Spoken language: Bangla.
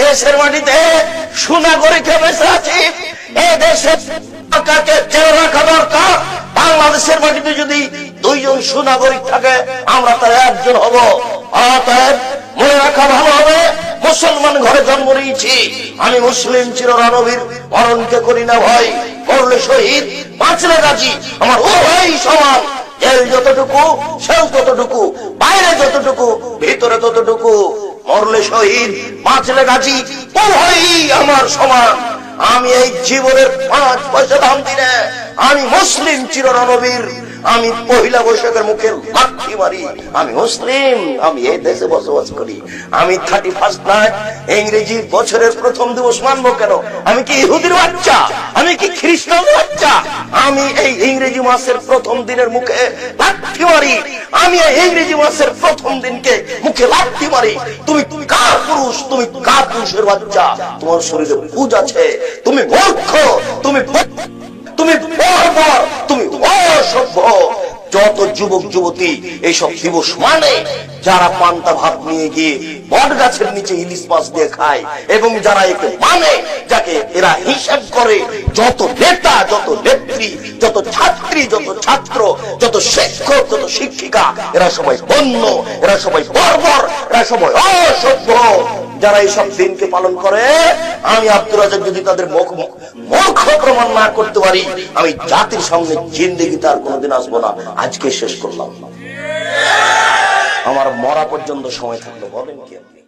দেশের মাটিতে সুনাগরিকে বেঁচে আছি এ দেশের সরকারকে জেলে রাখা দরকার। বাংলাদেশের মাটিতে যদি দুইজন সুনাগরিক থাকে, আমরা তার একজন হব। অতএব মনে রাখা ভালো হবে, মুসলমান ঘরে জন্ম নিয়েছি। আমি মুসলিম চিররণবীর মরণকে করি না ভয় করলে শহীদ, বাঁচলে রাজি। আমার ও ভাই সমান। জেল যতটুকু সেও ততটুকু, বাইরে যতটুকু, ভিতরে ততটুকু। মরলে শহীদ, বাঁচলে গাছি ও ভাই আমার সমান। আমি এই জীবনের পাঁচ পয়সা দাম দিনে আমি মুসলিম চিররণবীর। আমি পহিলা বৈশাখের মুখে লাঠি মারি। আমি মুসলিম, আমি এই দেশে বসবাস করি। আমি থার্টি ফার্স্ট নাইট ইংরেজি বছরের প্রথম দিবস মানবো কেন? আমি কি ইহুদির বাচ্চা? আমি কি খ্রিস্টান বাচ্চা? আমি এই ইংরেজি মাসের প্রথম দিনের মুখে লাঠি মারি। আমি ইংরেজি মাসের প্রথম দিনকে মুখে লাঠি মারি। তুমি কার পুরুষ? তুমি কার পুরুষের বাচ্চা? তোমার শরীরে পুজ আছে। তুমি মূর্খ। তুমি তুমি তুমি অসভ্য। যত যুবক, যুবতী, এইসব দিবস মানে যারা পান্তা ভাত নিয়ে গিয়ে বট গাছের নিচে ইলিশ মাছ দিয়ে খায় এবং যারা একে মানে যাকে এরা হিসাব করে যত নেতা, যত নেত্রী, যত ছাত্রী, যত ছাত্র, যত শিক্ষক, যত শিক্ষিকা, এরা সবাই বন্য, এরা সবাই বর্বর, এরা সবাই অসভ্য। যারা এইসব দিনকে পালন করে, আমি আব্দুল রাজাক যদি তাদের মুখ মুখ প্রমাণ না করতে পারি, আমি জাতির সঙ্গে জিন্দেগি তার কোনোদিন আসব না। আজকে শেষ করলাম। আমার মরা পর্যন্ত সময় থাকল, বলেন কি আপনি?